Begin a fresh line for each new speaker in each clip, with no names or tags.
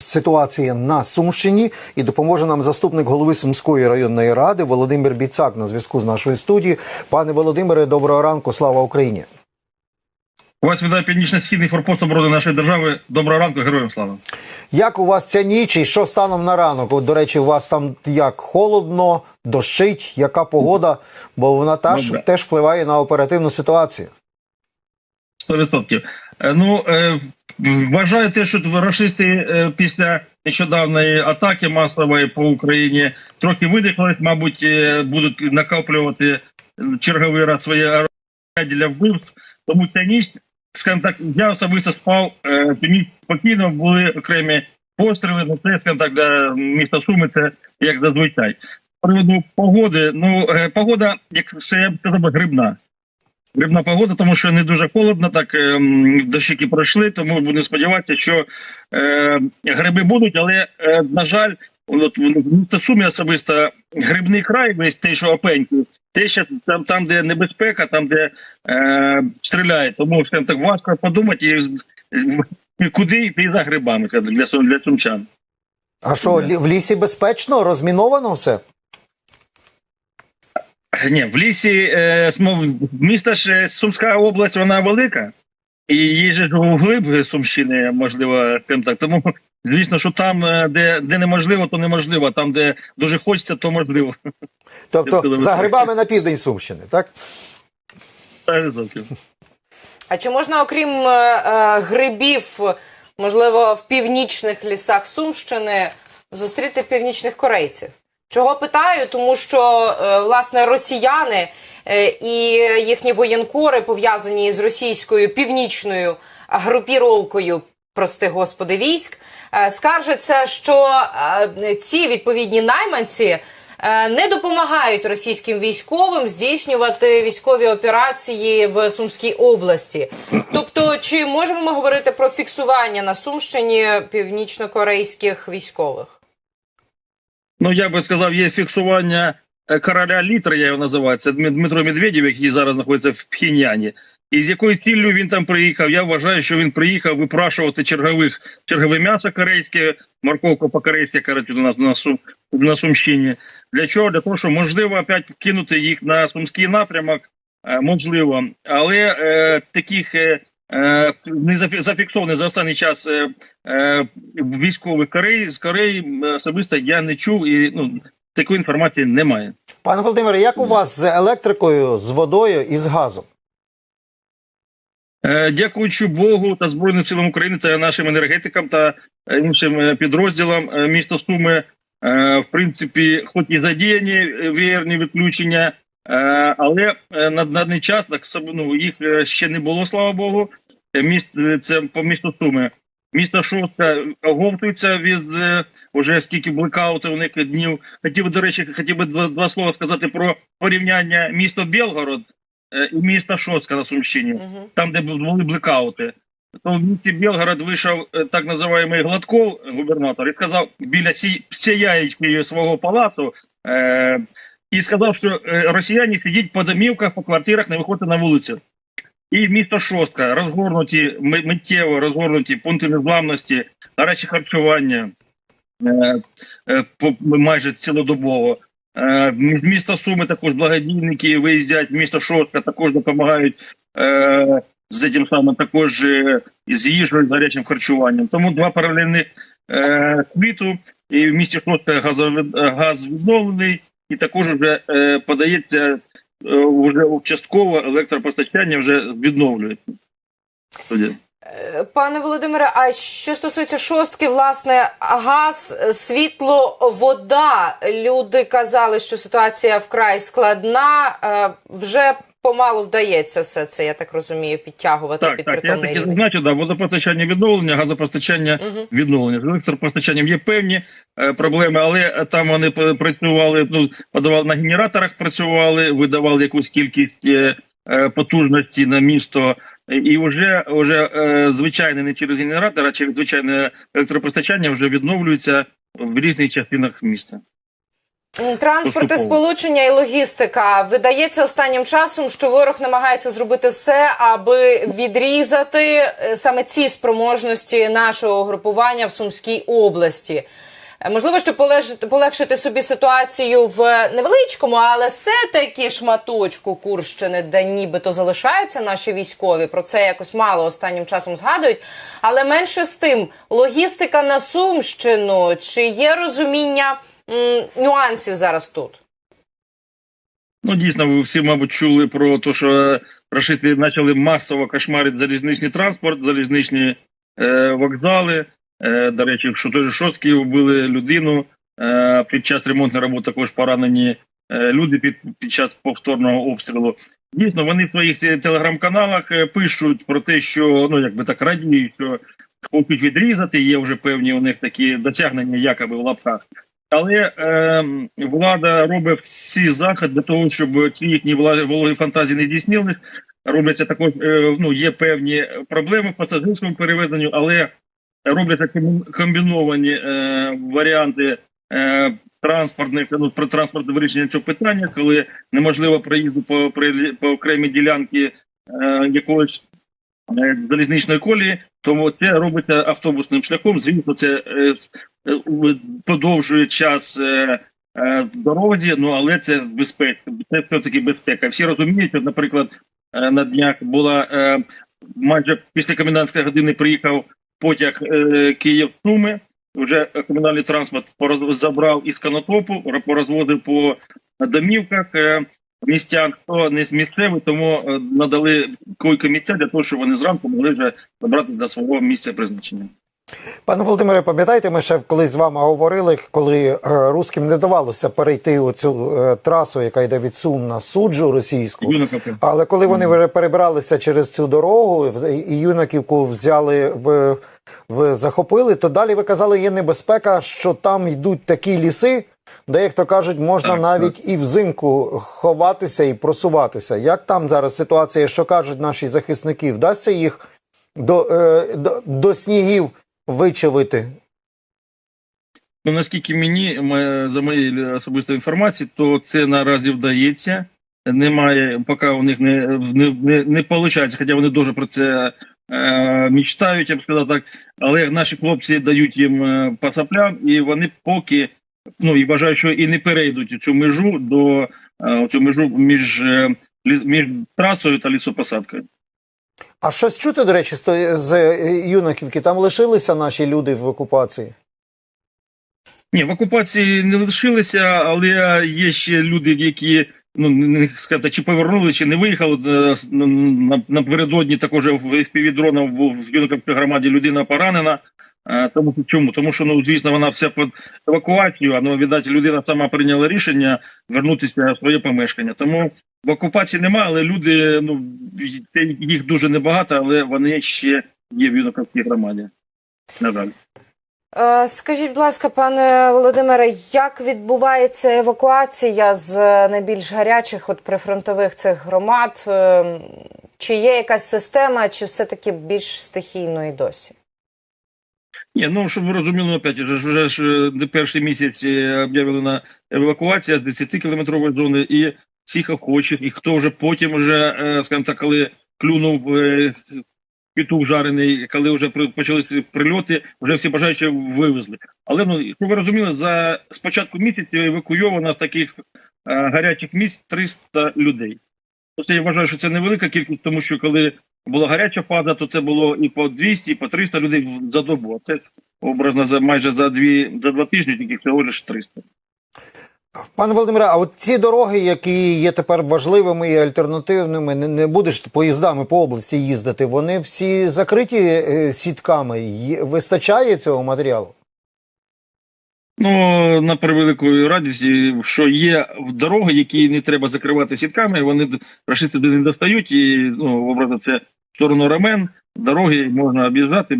ситуації на Сумщині і допоможе нам заступник голови Сумської районної ради Володимир Біцак на зв'язку з нашою студією. Пане Володимире, доброго ранку, слава Україні!
У Вас вітає північно-східний форпост оборони нашої держави. Доброго ранку, героям слава.
Як у вас ця ніч і що станом на ранок? От, до речі, у вас там як холодно, дощить, яка погода, бо вона теж, теж впливає на оперативну ситуацію.
100%. Е, Ну, е, вважаю те, що рашисти е, після нещодавної атаки масової по Україні трохи видихлись, мабуть, е, будуть накоплювати черговий раз орудия для вбивств. Тому ця ніч, скажімо я особисто спав е, спокійно, були окремі постріли, ну це, скажімо так, для міста Суми це як зазвичай. З приводу погоди, ну, е, погода, як це я б грибна. Грибна погода, тому що не дуже холодно, так ем, дощики пройшли, тому будемо сподіватися, що е, гриби будуть, але е, на жаль, от в місто Сумі особисто грибний край, весь те, що опенький, те, що там, там, де небезпека, там, де е, стріляють, тому скажімо так важко подумати, і, і куди йти за грибами для, для сумчан.
А що, в лісі безпечно, розміновано все?
Ні, в лісі е, смо- ж Сумська область, вона велика, і є ж вглиб Сумщини, можливо, тим так. Тому звісно, що там, е, де, де неможливо, то неможливо. а Там, де дуже хочеться, то можливо.
Тобто за грибами на південь Сумщини, так?
Та, зовсім.
А чи можна, окрім е, е, грибів, можливо, в північних лісах Сумщини зустріти північних корейців? Чого питаю? Тому що е, власне росіяни е, і їхні воєнкори пов'язані з російською північною групіровкою, прости господи, військ, е, скаржаться, що ці відповідні найманці. Не допомагають російським військовим здійснювати військові операції в Сумській області. Тобто, чи можемо ми говорити про фіксування на Сумщині північно-корейських військових?
Ну, я би сказав, є фіксування е, короля літра, я його називаю. Це Дмитро Медведєв, який зараз знаходиться в Пхеньяні. І з якою ціллю він там приїхав? Я вважаю, що він приїхав випрашувати чергових чергове м'ясо корейське, морковку по-корейськи, кажуть, у нас на, Сум, на Сумщині. Для чого? Для того, що можливо опять кинути їх на сумський напрямок, е, можливо. Але е, таких е, не зафі- зафіксованих за останній час е, е, військових Кореї з Кореї е, особисто я не чув і ну такої інформації немає.
Пане Володимире, як у вас з електрикою, з водою і з газом?
Дякуючи Богу та Збройним силам України та нашим енергетикам та іншим підрозділам міста Суми, в принципі, хоч і задіяні вієрні відключення, але е, на даний час так ну, їх е, ще не було, слава Богу. Е, Міст е, це по місту Суми. Місто Шостка оговтується від е, уже скільки блекаутів у них днів. Хотів би, до речі, хотів би два, два слова сказати про порівняння місто Белгород е, і місто Шостка на Сумщині
Угу.
там, де були блекаути. То в місті Білгород вийшов е, так називаємий Гладков, губернатор, і сказав біля сі- сіяючої свого палацу, е, і сказав, що е, росіяни сидять по домівках, по квартирах, не виходять на вулицю. І місто Шостка розгорнуті миттєво розгорнуті пункти незламності, гаряче харчування е, по- майже цілодобово. З міста Суми також благодійники виїздять, в місто Шостка також допомагають е, з цим самим також е, з їжею, з гарячим харчуванням. Тому два паралельних е, світу, і в місті Шостка газ відновлений, і також вже е, подається е, вже частково електропостачання вже відновлюється.
Е, Пане Володимире, а що стосується шостки, власне, газ, світло, вода. Люди казали, що ситуація вкрай складна. Е, Вже помалу вдається все це, я так розумію, підтягувати
Так,
під
так, я
притомний
таки
рівень.
зазначу, да, водопостачання відновлення, газопостачання
Мгм.
відновлення. З електропостачанням є певні е, проблеми, але е, там вони працювали, ну, подавали на генераторах, працювали, видавали якусь кількість е, е, потужності на місто, і вже, вже е, звичайне не через генератор, а через звичайне електропостачання вже відновлюється в різних частинах міста.
Транспорт і сполучення і логістика видається останнім часом, що ворог намагається зробити все, аби відрізати е, саме ці спроможності нашого групування в Сумській області. Е, Можливо, щоб полежити- полегшити собі ситуацію в невеличкому, але все-таки шматочку Курщини, де нібито залишаються наші військові. Про це якось мало останнім часом згадують. Але менше з тим, логістика на Сумщину, чи є розуміння нюансів зараз тут?
Ну, дійсно, ви всі, мабуть, чули про те, що рашисти почали масово кошмарити залізничний транспорт, залізничні е, вокзали. Е, до речі, що же Шоцький вбили людину. Е, під час ремонтної роботи також поранені е, люди під, під час повторного обстрілу. Дійсно, вони в своїх е, телеграм-каналах е, пишуть про те, що ну якби так радіють, що хочуть відрізати. Є вже певні у них такі досягнення, якоби в лапках. Але е, влада робить всі заходи для того, щоб ці їхні вологі фантазії не здійснились. Робляться також е, ну є певні проблеми в пасажирському перевезенню, але робляться комбі- комбіновані е, варіанти е, транспортних ну, про транспортне вирішення цього питання, коли неможливо проїзду по, по окремій ділянці е, якогось залізничної колії, тому це робиться автобусним шляхом. Звісно, це е, е, подовжує час е, е, в дорозі, ну але це безпека. Це все таки безпека. Всі розуміють, от, наприклад, е, на днях була е, майже після комендантської години приїхав потяг е, Київ Суми. Вже комунальний транспорт забрав із канотопу, порозвозив по домівках. Містян, хто не з місцевий, тому е, надали койко місця для того, щоб вони зранку могли вже добратися до свого місця призначення.
Пане Володимире, пам'ятаєте, ми ще колись з вами говорили, коли е, русським не давалося перейти оцю е, трасу, яка йде від Сум на суджу російську. Але коли вони вже перебралися через цю дорогу і юнаківку взяли в, в захопили, то далі ви казали, є небезпека, що там йдуть такі ліси, де, як то кажуть, можна
Так,
навіть і взимку ховатися і просуватися. Як там зараз ситуація, що кажуть наші захисники, вдасться їх до, е, до, до снігів вичавити?
Ну наскільки мені за моєю особистою інформацією, то це наразі вдається. Немає, поки у них не не, не, не виходить, хоча вони дуже про це е, мечтають, я б сказав так. Але наші хлопці дають їм е, по і вони поки ну і вважаю, що і не перейдуть цю межу до е, цю межу між, е, між трасою та лісопосадкою.
А щось чути, до речі, з, е, юнаківки? Там лишилися наші люди в окупації?
Ні, в окупації не лишилися, але є ще люди, які ну не сказати, чи повернули, чи не виїхали. На- на- Напередодні також в співдроном в Юнаковській громаді людина поранена. Тому що чому? Тому що ну звісно, вона вся під евакуацію, а ну віддать людина сама прийняла рішення вернутися в своє помешкання. Тому в окупації немає, але люди ну їх дуже небагато, але вони ще є в Юнаковській громаді. На жаль.
Е, Скажіть, будь ласка, пане Володимире, як відбувається евакуація з е, найбільш гарячих от прифронтових цих громад? Е, Чи є якась система, чи все-таки більш стихійно і досі?
Ні, ну щоб ви розуміли, опять вже, ж не перший місяць е, об'явлена евакуація з 10 кілометрової зони, і всіх охочих, і хто вже потім, вже, е, скажімо так, коли клюнув е, петух жарений, коли вже почалися прильоти, вже всі бажаючі вивезли. Але ну щоб ви розуміли, за спочатку місяця евакуйовано з таких гарячих місць 300 людей. Тобто я вважаю, що це невелика кількість, тому що коли була гаряча фаза, то це було і по 200, і по 300 людей за добу. А це образно за майже за дві за два тижні, тільки всього лише 300.
Пане Володимире, а от ці дороги, які є тепер важливими і альтернативними, не, не будеш поїздами по області їздити, вони всі закриті е, сітками. Вистачає цього матеріалу?
Ну на превелику радість, що є дороги, які не треба закривати сітками. Вони рашисти не достають, і ну образно це в сторону рамен. Дороги можна об'їжджати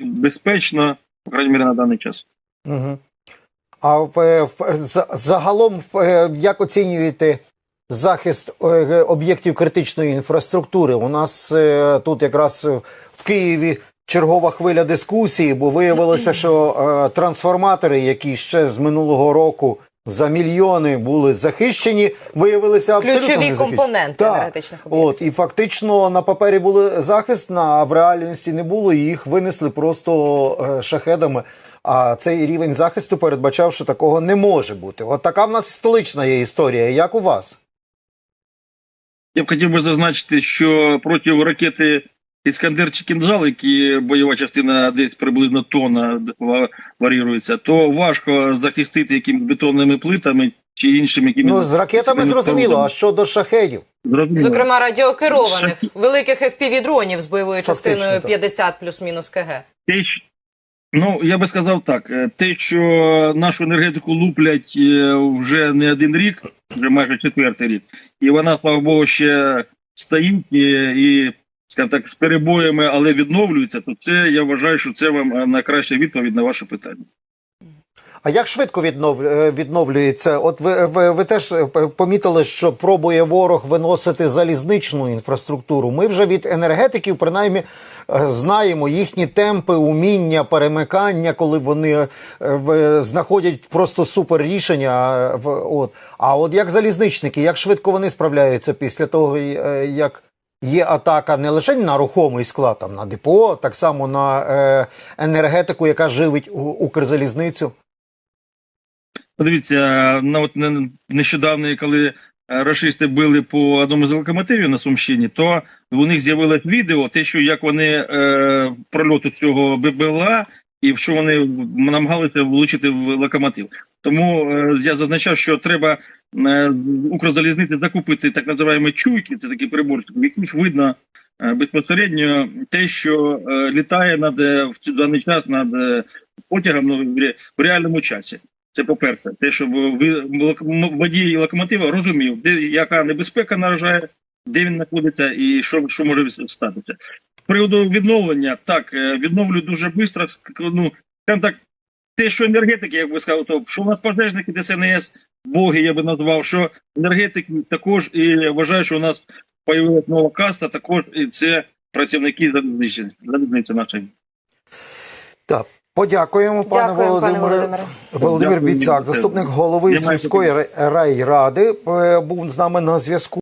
безпечно, по крайній мірі на даний час.
Угу. А в, е, загалом, е, як оцінюєте захист е, об'єктів критичної інфраструктури? У нас тут якраз в Києві чергова хвиля дискусії, бо виявилося, що е, трансформатори, які ще з минулого року за мільйони були захищені, виявилися абсолютно
Ключові компоненти
Так.
енергетичних об'єктів.
От і фактично на папері були захист, а в реальності не було. і Їх винесли просто е, шахедами. А цей рівень захисту передбачав, що такого не може бути. От така в нас столична є історія. Як у вас?
Я б хотів би зазначити, що проти ракети Іскандер чи Кінжал, які бойова частина десь приблизно тонна ва- варіюється, то важко захистити якимись бетонними плитами чи іншими.
Ну з ракетами зрозуміло. А щодо шахедів?
Зрозуміло.
Зокрема, радіокерованих великих FPV-дронів з бойовою
Фактично,
частиною 50 плюс-мінус КГ.
Ну, я би сказав так: е, те, що нашу енергетику луплять е, вже не один рік, вже майже четвертий рік, і вона, слава Богу, ще стоїть і скажімо так, з перебоями, але відновлюється, то це я вважаю, що це вам е, найкраща відповідь на ваше питання.
А як швидко е, відновлюється? От ви, ви, ви теж е, помітили, що пробує ворог виносити залізничну інфраструктуру. Ми вже від енергетиків, принаймні, знаємо їхні темпи, уміння, перемикання, коли вони знаходять просто супер рішення. От. А от як залізничники, як швидко вони справляються після того, як є атака не лише на рухомий склад, там на депо, так само на е, енергетику, яка живить Укрзалізницю.
Подивіться, на от нещодавно, коли е, рашисти били по одному з локомотивів на Сумщині, то у них з'явилось відео, те, що як вони е, прольоту цього ББЛА, і в що вони намагалися влучити в локомотив. Тому е, я зазначав, що треба е, Укрзалізниці закупити так називаємо чуйки, це такі приборчики, в яких видно е, безпосередньо те, що літає над в даний час над потягом ну, в реальному часі. Це по-перше, те, щоб ви водій локомотива розумів, де яка небезпека наражає, де він знаходиться і що, що може статися. Приводу відновлення, так, е, відновлю дуже швидко. Ну, скажімо так, те, що енергетики, як би сказав, то що у нас пожежники ДСНС, боги, я би назвав, що енергетики також, і вважаю, що у нас появилась нова каста, також і це працівники залізниці, залізниці нашої.
Так, подякуємо, пане Володимире. Володимир
Дякую,
Біцак, заступник голови сільської райради, е, був з нами на зв'язку.